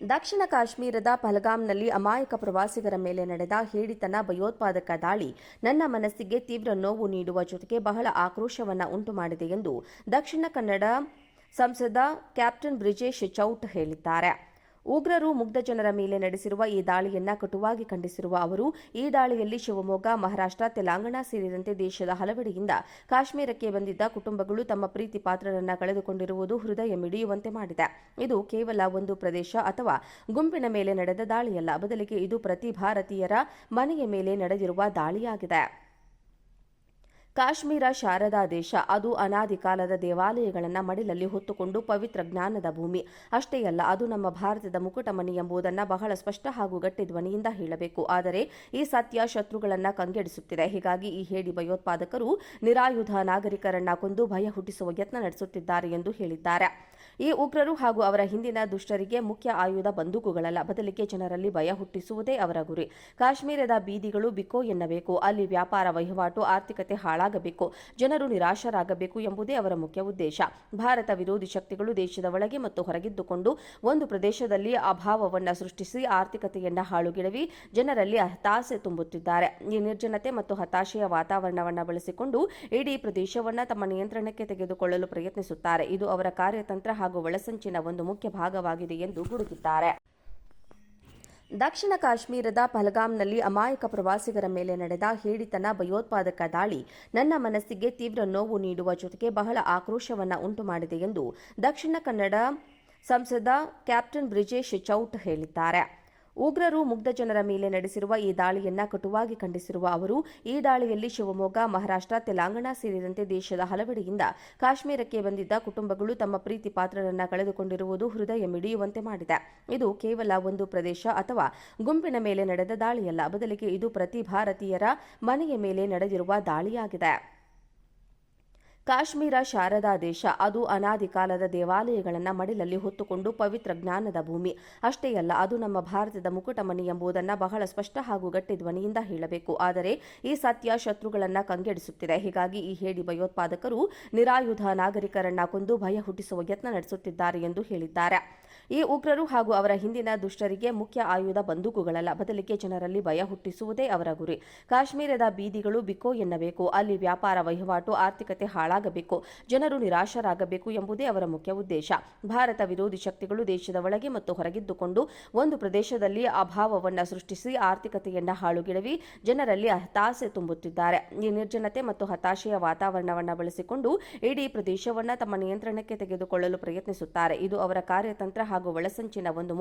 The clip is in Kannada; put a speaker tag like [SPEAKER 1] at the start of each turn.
[SPEAKER 1] ದಕ್ಷಿಣ ಕಾಶ್ಮೀರದ ಪಹಲ್ಗಾಮ್ನಲ್ಲಿ ಅಮಾಯಕ ಪ್ರವಾಸಿಗರ ಮೇಲೆ ನಡೆದ ಹೇಡಿತನ ಭಯೋತ್ಪಾದಕ ದಾಳಿ ನನ್ನ ಮನಸ್ಸಿಗೆ ತೀವ್ರ ನೋವು ನೀಡುವ ಜೊತೆಗೆ ಬಹಳ ಆಕ್ರೋಶವನ್ನು ಉಂಟು ಮಾಡಿದೆ ಎಂದು ದಕ್ಷಿಣ ಕನ್ನಡ ಸಂಸದ ಕ್ಯಾಪ್ಟನ್ ಬ್ರಿಜೇಶ್ ಚೌಟ್ ಹೇಳಿದ್ದಾರೆ. ಉಗ್ರರು ಮುಗ್ಧ ಜನರ ಮೇಲೆ ನಡೆಸಿರುವ ಈ ದಾಳಿಯನ್ನ ಕಟುವಾಗಿ ಖಂಡಿಸಿರುವ ಅವರು, ಈ ದಾಳಿಯಲ್ಲಿ ಶಿವಮೊಗ್ಗ, ಮಹಾರಾಷ್ಟ್ರ, ತೆಲಂಗಾಣ ಸೇರಿದಂತೆ ದೇಶದ ಹಲವೆಡೆಯಿಂದ ಕಾಶ್ಮೀರಕ್ಕೆ ಬಂದಿದ್ದ ಕುಟುಂಬಗಳು ತಮ್ಮ ಪ್ರೀತಿ ಪಾತ್ರರನ್ನ ಕಳೆದುಕೊಂಡಿರುವುದು ಹೃದಯ ಮಿಡಿಯುವಂತೆ ಮಾಡಿದೆ. ಇದು ಕೇವಲ ಒಂದು ಪ್ರದೇಶ ಅಥವಾ ಗುಂಪಿನ ಮೇಲೆ ನಡೆದ ದಾಳಿಯಲ್ಲ, ಬದಲಿಗೆ ಇದು ಪ್ರತಿ ಭಾರತೀಯರ ಮನೆಯ ಮೇಲೆ ನಡೆದಿರುವ ದಾಳಿಯಾಗಿದೆ. ಕಾಶ್ಮೀರ ಶಾರದಾ ದೇಶ ಅದು ಅನಾದಿ ಕಾಲದ ದೇವಾಲಯಗಳನ್ನು ಮಡಿಲಲ್ಲಿ ಹೊತ್ತುಕೊಂಡು ಪವಿತ್ರ ಜ್ಞಾನದ ಭೂಮಿ. ಅಷ್ಟೇ ಅಲ್ಲ, ಅದು ನಮ್ಮ ಭಾರತದ ಮುಕುಟಮನಿ ಎಂಬುದನ್ನು ಬಹಳ ಸ್ಪಷ್ಟ ಹಾಗೂ ಗಟ್ಟಿ ಧ್ವನಿಯಿಂದ ಹೇಳಬೇಕು. ಆದರೆ, ಈ ಸತ್ಯ ಶತ್ರುಗಳನ್ನು ಕಂಗೆಡಿಸುತ್ತಿದೆ. ಹೀಗಾಗಿ ಈ ಹೇಳಿ ಭಯೋತ್ಪಾದಕರು ನಿರಾಯುಧ ನಾಗರಿಕರನ್ನ ಕೊಂದು ಭಯ ಹುಟ್ಟಿಸುವ ಯತ್ನ ನಡೆಸುತ್ತಿದ್ದಾರೆ ಎಂದು ಹೇಳಿದ್ದಾರೆ. ಈ ಉಗ್ರರು ಹಾಗೂ ಅವರ ಹಿಂದಿನ ದುಷ್ಟರಿಗೆ ಮುಖ್ಯ ಆಯುಧ ಬಂದೂಕುಗಳಲ್ಲ. ಬದಲಿಗೆ ಜನರಲ್ಲಿ ಭಯ ಹುಟ್ಟಿಸುವುದೇ ಅವರ ಗುರಿ. ಕಾಶ್ಮೀರದ ಬೀದಿಗಳು ಬಿಕೋ ಎನ್ನಬೇಕು. ಅಲ್ಲಿ ವ್ಯಾಪಾರ ವಹಿವಾಟು, ಆರ್ಥಿಕತೆ ಹಾಳಾಗಬೇಕು ಜನರು ನಿರಾಶರಾಗಬೇಕು ಎಂಬುದೇ ಅವರ ಮುಖ್ಯ ಉದ್ದೇಶ. ಭಾರತ ವಿರೋಧಿ ಶಕ್ತಿಗಳು ದೇಶದ ಒಳಗೆ ಮತ್ತು ಹೊರಗಿದ್ದುಕೊಂಡು ಒಂದು ಪ್ರದೇಶದಲ್ಲಿ ಅಭಾವವನ್ನು ಸೃಷ್ಟಿಸಿ ಆರ್ಥಿಕತೆಯನ್ನು ಹಾಳುಗೆಡವಿ ಜನರಲ್ಲಿ ಹತಾಸೆ ತುಂಬುತ್ತಿದ್ದಾರೆ. ಈ ನಿರ್ಜನತೆ ಮತ್ತು ಹತಾಶೆಯ ವಾತಾವರಣವನ್ನು ಬಳಸಿಕೊಂಡು ಇಡೀ ಪ್ರದೇಶವನ್ನ ತಮ್ಮ ನಿಯಂತ್ರಣಕ್ಕೆ ತೆಗೆದುಕೊಳ್ಳಲು ಪ್ರಯತ್ನಿಸುತ್ತಾರೆ. ಇದು ಅವರ ಕಾರ್ಯತಂತ್ರ ಹಾಗೂ ಒಳಸಂಚಿನ ಒಂದು ಮುಖ್ಯ ಭಾಗವಾಗಿದೆ ಎಂದು ಗುಡುಗಿದ್ದಾರೆ. ದಕ್ಷಿಣ ಕಾಶ್ಮೀರದ ಪಹಲ್ಗಾಮ್ನಲ್ಲಿ ಅಮಾಯಕ ಪ್ರವಾಸಿಗರ ಮೇಲೆ ನಡೆದ ಹೇಡಿತನ ಭಯೋತ್ಪಾದಕ ದಾಳಿ ನನ್ನ ಮನಸ್ಸಿಗೆ ತೀವ್ರ ನೋವು ನೀಡುವ ಜೊತೆಗೆ ಬಹಳ ಆಕ್ರೋಶವನ್ನು ಉಂಟು ಮಾಡಿದೆ ಎಂದು ದಕ್ಷಿಣ ಕನ್ನಡ ಸಂಸದ ಕ್ಯಾಪ್ಟನ್ ಬ್ರಿಜೇಶ್ ಚೌಟ್ ಹೇಳಿದ್ದಾರೆ. ಉಗ್ರರು ಮುಗ್ಧ ಜನರ ಮೇಲೆ ನಡೆಸಿರುವ ಈ ದಾಳಿಯನ್ನ ಕಟುವಾಗಿ ಖಂಡಿಸಿರುವ ಅವರು, ಈ ದಾಳಿಯಲ್ಲಿ ಶಿವಮೊಗ್ಗ, ಮಹಾರಾಷ್ಟ್ರ, ತೆಲಂಗಾಣ ಸೇರಿದಂತೆ ದೇಶದ ಹಲವೆಡೆಯಿಂದ ಕಾಶ್ಮೀರಕ್ಕೆ ಬಂದಿದ್ದ ಕುಟುಂಬಗಳು ತಮ್ಮ ಪ್ರೀತಿ ಪಾತ್ರರನ್ನ ಕಳೆದುಕೊಂಡಿರುವುದು ಹೃದಯ ಮಿಡಿಯುವಂತೆ ಮಾಡಿದೆ. ಇದು ಕೇವಲ ಒಂದು ಪ್ರದೇಶ ಅಥವಾ ಗುಂಪಿನ ಮೇಲೆ ನಡೆದ ದಾಳಿಯಲ್ಲ, ಬದಲಿಗೆ ಇದು ಪ್ರತಿ ಭಾರತೀಯರ ಮನೆಯ ಮೇಲೆ ನಡೆದಿರುವ ದಾಳಿಯಾಗಿದೆ. ಕಾಶ್ಮೀರ ಶಾರದಾ ದೇಶ ಅದು ಅನಾದಿ ಕಾಲದ ದೇವಾಲಯಗಳನ್ನು ಮಡಿಲಲ್ಲಿ ಹೊತ್ತುಕೊಂಡು ಪವಿತ್ರ ಜ್ಞಾನದ ಭೂಮಿ. ಅಷ್ಟೇ ಅಲ್ಲ, ಅದು ನಮ್ಮ ಭಾರತದ ಮುಕುಟಮಣಿ ಎಂಬುದನ್ನು ಬಹಳ ಸ್ಪಷ್ಟ ಹಾಗೂ ಗಟ್ಟಿ ಧ್ವನಿಯಿಂದ ಹೇಳಬೇಕು. ಆದರೆ, ಈ ಸತ್ಯ ಶತ್ರುಗಳನ್ನು ಕಂಗೆಡಿಸುತ್ತಿದೆ. ಹೀಗಾಗಿ ಈ ಹೇಡಿ ಭಯೋತ್ಪಾದಕರು ನಿರಾಯುಧ ನಾಗರಿಕರನ್ನ ಕೊಂದು ಭಯ ಹುಟ್ಟಿಸುವ ಯತ್ನ ನಡೆಸುತ್ತಿದ್ದಾರೆ ಎಂದು ಹೇಳಿದ್ದಾರೆ. ಈ ಉಗ್ರರು ಹಾಗೂ ಅವರ ಹಿಂದಿನ ದುಷ್ಟರಿಗೆ ಮುಖ್ಯ ಆಯುಧ ಬಂದೂಕುಗಳಲ್ಲ. ಬದಲಿಗೆ ಜನರಲ್ಲಿ ಭಯ ಹುಟ್ಟಿಸುವುದೇ ಅವರ ಗುರಿ. ಕಾಶ್ಮೀರದ ಬೀದಿಗಳು ಬಿಕೋ ಎನ್ನಬೇಕು. ಅಲ್ಲಿ ವ್ಯಾಪಾರ ವಹಿವಾಟು, ಆರ್ಥಿಕತೆ ಹಾಳಾಗಬೇಕು ಜನರು ನಿರಾಶರಾಗಬೇಕು ಎಂಬುದೇ ಅವರ ಮುಖ್ಯ ಉದ್ದೇಶ. ಭಾರತ ವಿರೋಧಿ ಶಕ್ತಿಗಳು ದೇಶದ ಒಳಗೆ ಮತ್ತು ಹೊರಗಿದ್ದುಕೊಂಡು ಒಂದು ಪ್ರದೇಶದಲ್ಲಿ ಅಭಾವವನ್ನು ಸೃಷ್ಟಿಸಿ ಆರ್ಥಿಕತೆಯನ್ನ ಹಾಳುಗೆಡವಿ ಜನರಲ್ಲಿ ಹತಾಸೆ ತುಂಬುತ್ತಿದ್ದಾರೆ. ಈ ನಿರ್ಜನತೆ ಮತ್ತು ಹತಾಶೆಯ ವಾತಾವರಣವನ್ನು ಬಳಸಿಕೊಂಡು ಇಡೀ ಪ್ರದೇಶವನ್ನ ತಮ್ಮ ನಿಯಂತ್ರಣಕ್ಕೆ ತೆಗೆದುಕೊಳ್ಳಲು ಪ್ರಯತ್ನಿಸುತ್ತಾರೆ. ಇದು ಅವರ ಕಾರ್ಯತಂತ್ರ ಹಾಗೂ ಒಳಸಂಚಿನ ಒಂದು